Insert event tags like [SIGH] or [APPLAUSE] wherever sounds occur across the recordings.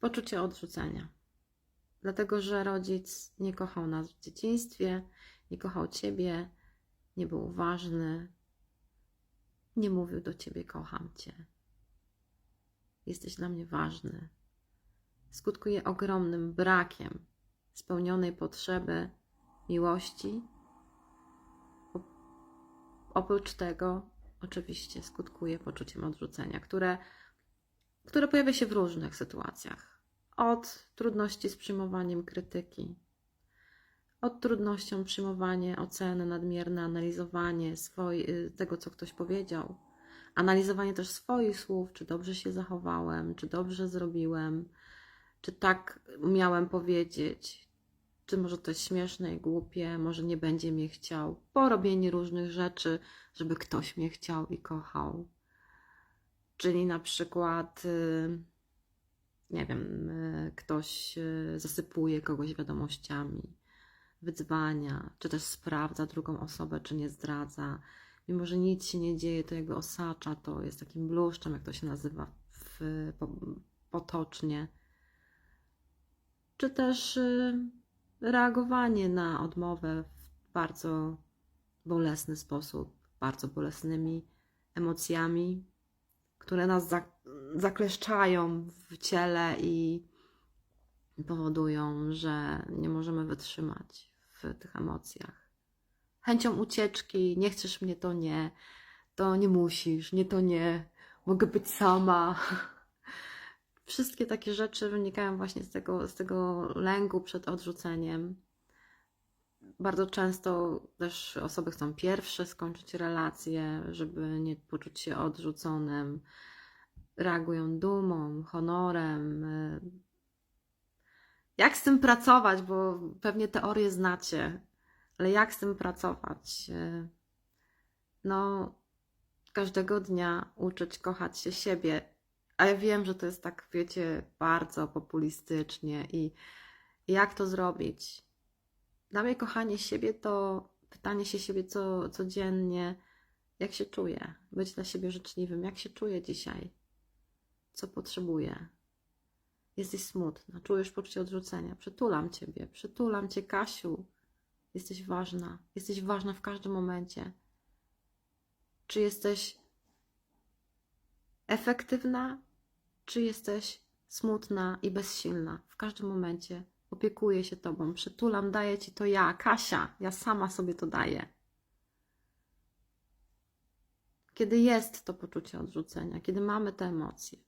Poczucie odrzucenia. Dlatego, że rodzic nie kochał nas w dzieciństwie, nie kochał ciebie, nie był ważny, nie mówił do ciebie: Kocham cię. Jesteś dla mnie ważny. Skutkuje ogromnym brakiem spełnionej potrzeby miłości. Oprócz tego, oczywiście, skutkuje poczuciem odrzucenia, które, które pojawia się w różnych sytuacjach. Od trudności z przyjmowaniem krytyki, od trudnością przyjmowania oceny nadmierne, analizowanie y, tego, co ktoś powiedział, analizowanie też swoich słów, czy dobrze się zachowałem, czy dobrze zrobiłem, czy tak miałem powiedzieć, czy może to jest śmieszne i głupie, może nie będzie mnie chciał, porobienie różnych rzeczy, żeby ktoś mnie chciał i kochał. Czyli na przykład, y, nie wiem, y, ktoś y, zasypuje kogoś wiadomościami, wydzwania, czy też sprawdza drugą osobę, czy nie zdradza. Mimo, że nic się nie dzieje, to jakby osacza to, jest takim bluszczem, jak to się nazywa w, po, potocznie. Czy też reagowanie na odmowę w bardzo bolesny sposób, bardzo bolesnymi emocjami, które nas za, zakleszczają w ciele i powodują, że nie możemy wytrzymać w tych emocjach. Chęcią ucieczki, nie chcesz mnie, to nie, to nie musisz, nie, to nie, mogę być sama. [LAUGHS] Wszystkie takie rzeczy wynikają właśnie z tego, z tego lęku przed odrzuceniem. Bardzo często też osoby chcą pierwsze skończyć relacje, żeby nie poczuć się odrzuconym. Reagują dumą, honorem. y, Jak z tym pracować? Bo pewnie teorię znacie, ale jak z tym pracować? Y, No, każdego dnia uczyć kochać się siebie. A ja wiem, że to jest tak, wiecie, bardzo populistycznie i jak to zrobić? Dla mnie kochanie siebie to pytanie się siebie co, codziennie, jak się czuję, być dla siebie życzliwym, jak się czuję dzisiaj, co potrzebuję. Jesteś smutna, czujesz poczucie odrzucenia, przytulam ciebie, przytulam cię, Kasiu. Jesteś ważna, jesteś ważna w każdym momencie. Czy jesteś efektywna, czy jesteś smutna i bezsilna w każdym momencie. Opiekuję się tobą, przytulam, daję ci to ja, Kasia, ja sama sobie to daję. Kiedy jest to poczucie odrzucenia, kiedy mamy te emocje,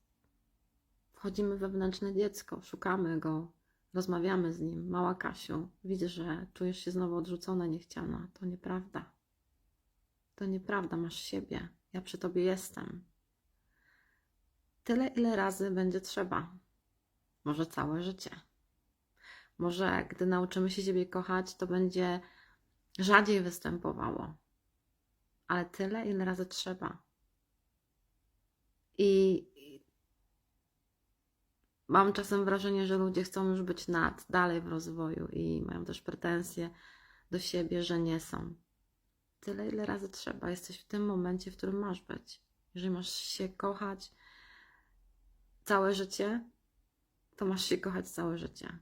wchodzimy wewnętrzne dziecko, szukamy go, rozmawiamy z nim. Mała Kasiu, widzę, że czujesz się znowu odrzucona, niechciana. To nieprawda. To nieprawda, masz siebie. Ja przy tobie jestem. Tyle, ile razy będzie trzeba. Może całe życie. Może gdy nauczymy się siebie kochać, to będzie rzadziej występowało. Ale tyle, ile razy trzeba. I mam czasem wrażenie, że ludzie chcą już być nad, dalej w rozwoju i mają też pretensje do siebie, że nie są. Tyle, ile razy trzeba. Jesteś w tym momencie, w którym masz być. Jeżeli masz się kochać całe życie, to masz się kochać całe życie.